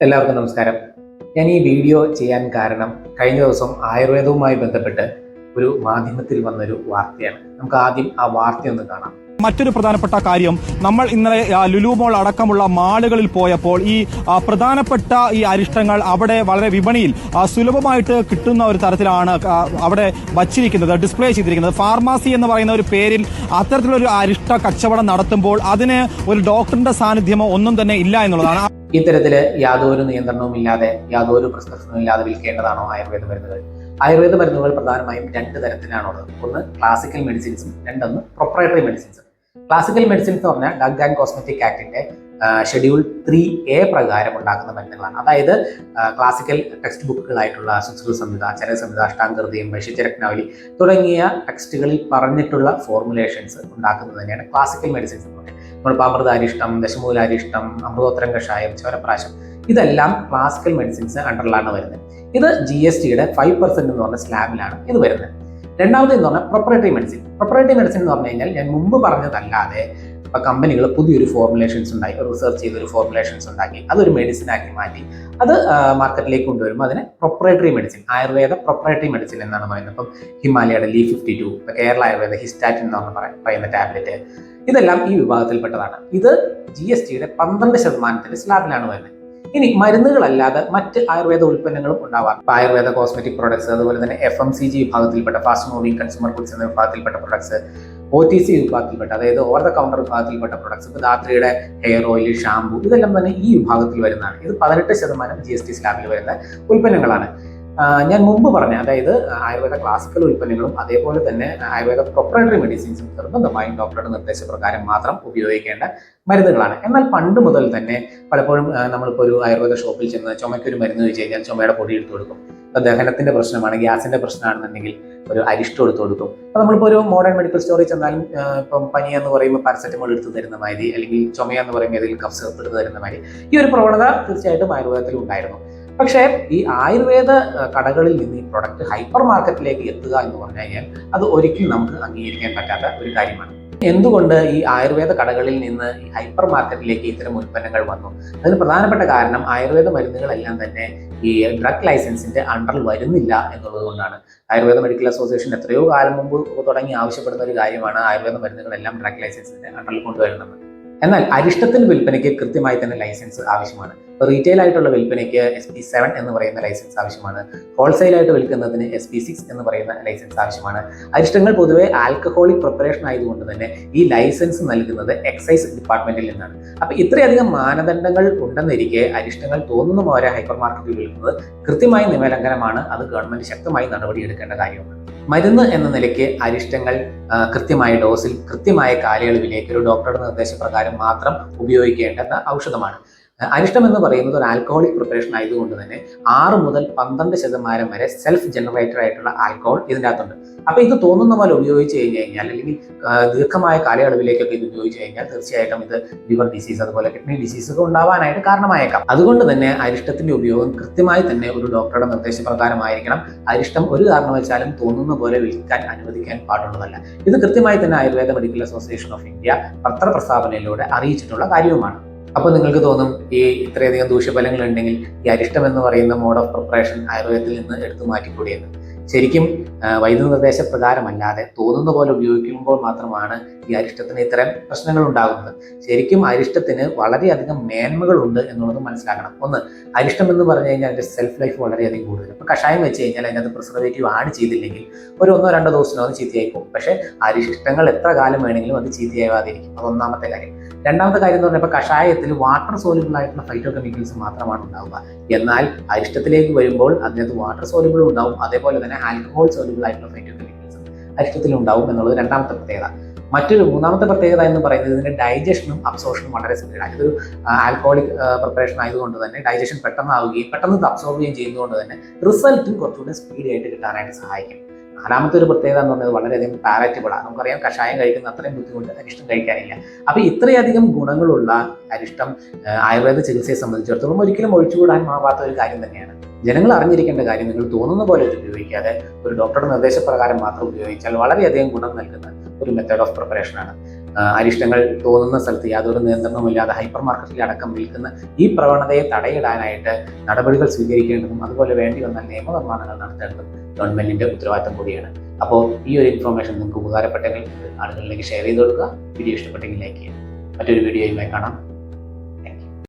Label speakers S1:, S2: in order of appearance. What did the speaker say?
S1: എല്ലാവർക്കും നമസ്കാരം. ഞാൻ ഈ വീഡിയോ ചെയ്യാൻ കാരണം കഴിഞ്ഞ ദിവസം ആയുർവേദവുമായി ബന്ധപ്പെട്ട് ഒരു മാധ്യമത്തിൽ വന്നൊരു വാർത്തയാണ്. നമുക്ക് ആദ്യം ആ വാർത്ത ഒന്ന് കാണാം.
S2: മറ്റൊരു പ്രധാനപ്പെട്ട കാര്യം നമ്മൾ ഇന്നലെ ലുലു മോൾ അടക്കമുള്ള മാളുകളിൽ പോയപ്പോൾ ഈ പ്രധാനപ്പെട്ട ഈ അരിഷ്ടങ്ങൾ അവിടെ വളരെ വിപണിയിൽ സുലഭമായിട്ട് കിട്ടുന്ന ഒരു തരത്തിലാണ് അവിടെ വച്ചിരിക്കുന്നത് ഡിസ്പ്ലേ ചെയ്തിരിക്കുന്നത്. ഫാർമസി എന്ന് പറയുന്ന ഒരു പേരിൽ അത്തരത്തിലൊരു അരിഷ്ട കച്ചവടം നടത്തുമ്പോൾ അതിന് ഒരു ഡോക്ടറിന്റെ സാന്നിധ്യമോ ഒന്നും തന്നെ ഇല്ല എന്നുള്ളതാണ്.
S1: ഇത്തരത്തിൽ യാതൊരു നിയന്ത്രണവും ഇല്ലാതെ യാതൊരു പ്രിസ്ക്രിപ്ഷനും ഇല്ലാതെ വിൽക്കേണ്ടതാണോ ആയുർവേദ മരുന്നുകൾ? ആയുർവേദ മരുന്നുകൾ പ്രധാനമായും രണ്ട് തരത്തിലാണുള്ളത്. ഒന്ന് ക്ലാസിക്കൽ മെഡിസിൻസും രണ്ടൊന്ന് പ്രൊപ്പറേറ്ററി മെഡിസിൻസും ക്ലാസിക്കൽ മെഡിസിൻസ് എന്ന് പറഞ്ഞാൽ ഡഗ് ആൻഡ് കോസ്മെറ്റിക് ആക്ടിന്റെ ഷെഡ്യൂൾ ത്രീ എ പ്രകാരം ഉണ്ടാക്കുന്ന മരുന്നുകളാണ്. അതായത് ക്ലാസിക്കൽ ടെക്സ്റ്റ് ബുക്കുകളായിട്ടുള്ള സുശ്രുത സംഹിത ചരക സംഹിത അഷ്ടാംഗൃതിയും വൈശിത്യരത്നാവലി തുടങ്ങിയ ടെക്സ്റ്റുകളിൽ പറഞ്ഞിട്ടുള്ള ഫോർമുലേഷൻസ് ഉണ്ടാക്കുന്നത് തന്നെയാണ് ക്ലാസിക്കൽ മെഡിസിൻസ് എന്ന് പറയുന്നത്. നമ്മൾ പാമൃതാരിഷ്ടം ദശമൂലാരിഷ്ടം അമൃതോത്തരം കഷായം ചോരപ്രാശം ഇതെല്ലാം ക്ലാസിക്കൽ മെഡിസിൻസ് അണ്ടറിലാണ് വരുന്നത്. ഇത് ജി എസ് ടിയുടെ ഫൈവ് പെർസെന്റ് എന്ന് പറഞ്ഞ സ്ലാബിലാണ് ഇത് വരുന്നത്. രണ്ടാമത് എന്ന് പറഞ്ഞാൽ പ്രൊപ്പറേറ്ററി മെഡിസിൻ പ്രൊപ്പറേറ്ററി മെഡിസിൻ എന്ന് പറഞ്ഞു കഴിഞ്ഞാൽ ഞാൻ മുമ്പ് പറഞ്ഞതല്ലാതെ ഇപ്പൊ കമ്പനികൾ പുതിയൊരു ഫോർമുലേഷൻസ് ഉണ്ടായി റിസർച്ച് ചെയ്തൊരു ഫോർമുലേഷൻസ് ഉണ്ടാക്കി അതൊരു മെഡിസിൻ ആക്കി മാറ്റി. അത് മാർക്കറ്റിലേക്ക് കൊണ്ടുവരുമ്പോൾ അതിനെ proprietary medicine Ayurveda proprietary medicine എന്നാണ് പറയുന്നത്. ഇപ്പം ഹിമാലയയുടെ Liv fifty two Kerala Ayurveda ഹിസ്റ്റാറ്റിൻ എന്ന് പറഞ്ഞ പറയ- പറയുന്ന ടാബ്ലറ്റ് ഇതെല്ലാം ഈ വിഭാഗത്തിൽപ്പെട്ടതാണ്. ഇത് ജി എസ് ടിയുടെ പന്ത്രണ്ട് ശതമാനത്തിന്റെ സ്ലാബിലാണ് വരുന്നത്. ഇനി മരുന്നുകളല്ലാതെ മറ്റ് ആയുർവേദ ഉൽപ്പന്നങ്ങളും ഉണ്ടാവാം. ആയുർവേദ കോസ്മെറ്റിക് പ്രോഡക്ട്സ് അതുപോലെ തന്നെ എഫ് എം സി ജി വിഭാഗത്തിൽപ്പെട്ട ഫാസ്റ്റ് മൂവിംഗ് കൺസ്യൂമർ ഗുഡ്സ് എന്ന വിഭാഗത്തിൽപ്പെട്ട പ്രൊഡക്ട്സ് ഒ ടി സി വിഭാഗത്തിൽപ്പെട്ട അതായത് ഓവർ ദ കൗണ്ടർ വിഭാഗത്തിൽപ്പെട്ട പ്രൊഡക്ട്സ് ഇപ്പൊ ധാത്രിയുടെ ഹെയർ ഓയിൽ ഷാംപൂ ഇതെല്ലാം തന്നെ ഈ വിഭാഗത്തിൽ വരുന്നതാണ്. ഇത് പതിനെട്ട് ശതമാനം ജി എസ് ടി സ്ലാബിൽ വരുന്ന ഉൽപ്പന്നങ്ങളാണ്. ഞാൻ മുമ്പ് പറഞ്ഞ അതായത് ആയുർവേദ ക്ലാസിക്കൽ ഉൽപ്പന്നങ്ങളും അതേപോലെ തന്നെ ആയുർവേദ പ്രൊപ്പറേറ്ററി മെഡിസിൻസും നിർബന്ധമായും ഡോക്ടറുടെ നിർദ്ദേശപ്രകാരം മാത്രം ഉപയോഗിക്കേണ്ട മരുന്നുകളാണ്. എന്നാൽ പണ്ട് മുതൽ തന്നെ പലപ്പോഴും നമ്മളിപ്പോൾ ഒരു ആയുർവേദ ഷോപ്പിൽ ചെന്ന് ചുമയ്ക്കൊരു മരുന്ന് ചോദിച്ചു കഴിഞ്ഞാൽ ചുമയുടെ പൊടി എടുത്തു കൊടുക്കും. ഇപ്പൊ ദഹനത്തിന്റെ പ്രശ്നമാണ് ഗ്യാസിന്റെ പ്രശ്നമാണെന്നുണ്ടെങ്കിൽ ഒരു അരിഷ്ടം എടുത്തു കൊടുക്കും. അപ്പൊ നമ്മളിപ്പോൾ ഒരു മോഡേൺ മെഡിക്കൽ സ്റ്റോറിൽ ചെന്നാലും ഇപ്പം പനി എന്ന് പറയുമ്പോൾ പാരസെറ്റമോൾ എടുത്ത് തരുന്ന മാതിരി അല്ലെങ്കിൽ ചുമയെന്ന് പറയുമ്പോൾ ഏതെങ്കിലും കഫ് സിറപ്പ് എടുത്ത് തരുന്ന മാതിരി ഈ ഒരു പ്രവണത തീർച്ചയായിട്ടും ആയുർവേദത്തിൽ ഉണ്ടായിരുന്നു. പക്ഷേ ഈ ആയുർവേദ കടകളിൽ നിന്ന് ഈ പ്രൊഡക്റ്റ് ഹൈപ്പർ മാർക്കറ്റിലേക്ക് എത്തുക എന്ന് പറഞ്ഞു കഴിഞ്ഞാൽ അത് ഒരിക്കലും നമുക്ക് അംഗീകരിക്കാൻ പറ്റാത്ത ഒരു കാര്യമാണ്. എന്തുകൊണ്ട് ഈ ആയുർവേദ കടകളിൽ നിന്ന് ഈ ഹൈപ്പർ മാർക്കറ്റിലേക്ക് ഇത്തരം ഉൽപ്പന്നങ്ങൾ വന്നു? അതിന് പ്രധാനപ്പെട്ട കാരണം ആയുർവേദ മരുന്നുകളെല്ലാം തന്നെ ഈ ഡ്രഗ് ലൈസൻസിന്റെ അണ്ടറിൽ വരുന്നില്ല എന്നുള്ളത് കൊണ്ടാണ്. ആയുർവേദ മെഡിക്കൽ അസോസിയേഷൻ എത്രയോ കാലം മുമ്പ് തുടങ്ങി ആവശ്യപ്പെടുന്ന ഒരു കാര്യമാണ് ആയുർവേദ മരുന്നുകളെല്ലാം ഡ്രഗ് ലൈസൻസിന്റെ അണ്ടറിൽ കൊണ്ടുവരുന്നത്. എന്നാൽ അരിഷ്ടത്തിൽ വിൽപ്പനയ്ക്ക് കൃത്യമായി തന്നെ ലൈസൻസ് ആവശ്യമാണ്. റീറ്റെയിൽ ആയിട്ടുള്ള വിൽപ്പനയ്ക്ക് എസ് പി സെവൻ എന്ന് പറയുന്ന ലൈസൻസ് ആവശ്യമാണ്. ഹോൾസെയിൽ ആയിട്ട് വിൽക്കുന്നതിന് എസ് പി സിക്സ് എന്ന് പറയുന്ന ലൈസൻസ് ആവശ്യമാണ്. അരിഷ്ടങ്ങൾ പൊതുവെ ആൽക്കഹോളിക് പ്രിപ്പറേഷൻ ആയതുകൊണ്ട് തന്നെ ഈ ലൈസൻസ് നൽകുന്നത് എക്സൈസ് ഡിപ്പാർട്ട്മെന്റിൽ നിന്നാണ്. അപ്പൊ ഇത്രയധികം മാനദണ്ഡങ്ങൾ ഉണ്ടെന്നിരിക്കെ അരിഷ്ടങ്ങൾ തോന്നുന്ന പോലെ ഹൈപ്പർ മാർക്കറ്റിൽ വിൽക്കുന്നത് കൃത്യമായ നിയമലംഘനമാണ്. അത് ഗവൺമെന്റ് ശക്തമായി നടപടിയെടുക്കേണ്ട കാര്യമാണ് മരുന്ന് എന്ന നിലയ്ക്ക് അരിഷ്ടങ്ങൾ കൃത്യമായ ഡോസിൽ കൃത്യമായ കാലയളവിലേക്ക് ഒരു ഡോക്ടറുടെ നിർദ്ദേശപ്രകാരം മാത്രം ഉപയോഗിക്കേണ്ടുന്ന ഔഷധമാണ്. അരിഷ്ടം എന്ന് പറയുന്നത് ഒരു ആൽക്കഹോളിക് പ്രിപ്പറേഷൻ ആയതുകൊണ്ട് തന്നെ ആറ് മുതൽ പന്ത്രണ്ട് ശതമാനം വരെ സെൽഫ് ജനറേറ്റഡ് ആയിട്ടുള്ള ആൽക്കഹോൾ ഇതിന്റെ അകത്തുണ്ട് അപ്പൊ ഇത് തോന്നുന്ന പോലെ ഉപയോഗിച്ച് കഴിഞ്ഞു കഴിഞ്ഞാൽ അല്ലെങ്കിൽ ദീർഘമായ കാലയളവിലേക്കൊക്കെ ഇത് ഉപയോഗിച്ച് കഴിഞ്ഞാൽ തീർച്ചയായിട്ടും ഇത് ലിവർ ഡിസീസ് അതുപോലെ കിഡ്നി ഡിസീസ് ഒക്കെ ഉണ്ടാവാനായിട്ട് കാരണമായേക്കാം. അതുകൊണ്ട് തന്നെ അരിഷ്ടത്തിന്റെ ഉപയോഗം കൃത്യമായി തന്നെ ഒരു ഡോക്ടറുടെ നിർദ്ദേശപ്രകാരമായിരിക്കണം. അരിഷ്ടം ഒരു കാരണവശാലും തോന്നുന്ന പോലെ വിൽക്കാൻ അനുവദിക്കാൻ പാടുള്ളതല്ല. ഇത് കൃത്യമായി തന്നെ Ayurveda medical association of India പത്രപ്രസ്താവനയിലൂടെ അറിയിച്ചിട്ടുള്ള കാര്യവുമാണ്. അപ്പോൾ നിങ്ങൾക്ക് തോന്നും ഈ ഇത്രയധികം ദൂഷ്യഫലങ്ങൾ ഉണ്ടെങ്കിൽ ഈ അരിഷ്ടം എന്ന് പറയുന്ന മോഡ് ഓഫ് പ്രിപ്പറേഷൻ ആയുർവേദത്തിൽ നിന്ന് എടുത്തു മാറ്റിക്കൂടിയെന്ന്. ശരിക്കും വൈദ്യുത നിർദ്ദേശപ്രകാരമല്ലാതെ തോന്നുന്ന പോലെ ഉപയോഗിക്കുമ്പോൾ മാത്രമാണ് ഈ അരിഷ്ടത്തിന് ഇത്തരം പ്രശ്നങ്ങൾ ഉണ്ടാകുന്നത് ശരിക്കും അരിഷ്ടത്തിന് വളരെയധികം മേന്മകളുണ്ട് എന്നുള്ളത് മനസ്സിലാക്കണം. ഒന്ന് അരിഷ്ടം എന്ന് പറഞ്ഞു കഴിഞ്ഞാൽ അതിന്റെ സെൽഫ് ലൈഫ് വളരെയധികം കൂടുതൽ. ഇപ്പോൾ കഷായം വെച്ച് കഴിഞ്ഞാൽ അതിനകത്ത് പ്രിസർവേറ്റീവ് ആഡ് ചെയ്തില്ലെങ്കിൽ ഒരു ഒന്നോ രണ്ടോ ദിവസത്തിനോ അത് ചീത്തയായി പോകും പക്ഷേ അരിഷ്ടങ്ങൾ എത്ര കാലം വേണമെങ്കിലും അത് ചീത്തയാവാതിരിക്കും. അത് ഒന്നാമത്തെ കാര്യം. രണ്ടാമത്തെ കാര്യം എന്ന് പറഞ്ഞാൽ കഷായത്തിൽ വാട്ടർ സോലിബിൾ ആയിട്ടുള്ള ഫൈറ്റോ കെമിക്കൽസ് മാത്രമാണ് ഉണ്ടാവുക എന്നാൽ അരിഷ്ടത്തിലേക്ക് വരുമ്പോൾ അതിനകത്ത് വാട്ടർ സോലിബിൾ ഉണ്ടാവും. അതേപോലെ തന്നെ ആൽക്കഹോൾ സോലിബിൾ ആയിട്ടുള്ള ഫൈറ്റോ കെമിക്കൽസ് അരിഷ്ടത്തിൽ ഉണ്ടാവും എന്നുള്ളത് രണ്ടാമത്തെ പ്രത്യേകത. മറ്റൊരു മൂന്നാമത്തെ പ്രത്യേകത എന്ന് പറയുന്നത് ഇതിന്റെ ഡൈജഷനും അബ്സോർഷനും വളരെ സ്പീഡാണ് ഇതൊരു ആൽക്കോളിക് പ്രിപ്പറേഷൻ ആയതുകൊണ്ട് തന്നെ ഡൈജഷൻ പെട്ടെന്നാവുകയും പെട്ടെന്ന് അബ്സോർബ് ചെയ്യുകയും ചെയ്യുന്നതുകൊണ്ട് തന്നെ റിസൾട്ടും കുറച്ചുകൂടി സ്പീഡായിട്ട് കിട്ടാനായിട്ട് സഹായിക്കും. നാലാമത്തെ ഒരു പ്രത്യേകത എന്ന് പറഞ്ഞത് വളരെയധികം പാലറ്റബിൾ ആണ് നമുക്കറിയാം കഷായം കഴിക്കുന്ന അത്രയും ബുദ്ധിമുട്ട് അരിഷ്ടം കഴിക്കാനില്ല. അപ്പൊ ഇത്രയധികം ഗുണങ്ങളുള്ള അരിഷ്ടം ആയുർവേദ ചികിത്സയെ സംബന്ധിച്ചിടത്തോളം ഒരിക്കലും ഒഴിച്ചുകൂടാൻ മാവാത്ത ഒരു കാര്യം തന്നെയാണ്. ജനങ്ങൾ അറിഞ്ഞിരിക്കേണ്ട കാര്യം നിങ്ങൾ തോന്നുന്ന പോലെ ഇത് ഉപയോഗിക്കാതെ ഒരു ഡോക്ടറുടെ നിർദ്ദേശപ്രകാരം മാത്രം ഉപയോഗിച്ചാൽ വളരെയധികം ഗുണം നൽകുന്ന ഒരു മെത്തേഡ് ഓഫ് ആ, അരിഷ്ടങ്ങൾ തോന്നുന്ന സ്ഥലത്ത് യാതൊരു നിയന്ത്രണവുമില്ലാതെ ഹൈപ്പർ മാർക്കറ്റിൽ അടക്കം വിൽക്കുന്ന ഈ പ്രവണതയെ തടയിടാനായിട്ട് നടപടികൾ സ്വീകരിക്കേണ്ടതും അതുപോലെ വേണ്ടി വന്ന നിയമനിർമ്മാണങ്ങൾ നടത്തേണ്ടതും ഗവൺമെന്റിന്റെ ഉത്തരവാദിത്തം കൂടിയാണ്. അപ്പോൾ ഈ ഒരു ഇൻഫർമേഷൻ നിങ്ങൾക്ക് ഉപകാരപ്പെട്ടെങ്കിൽ ആളുകളിലേക്ക് ഷെയർ ചെയ്ത് കൊടുക്കുക. വീഡിയോ ഇഷ്ടപ്പെട്ടെങ്കിൽ ലൈക്ക് ചെയ്യുക. മറ്റൊരു വീഡിയോയുമായി കാണാം.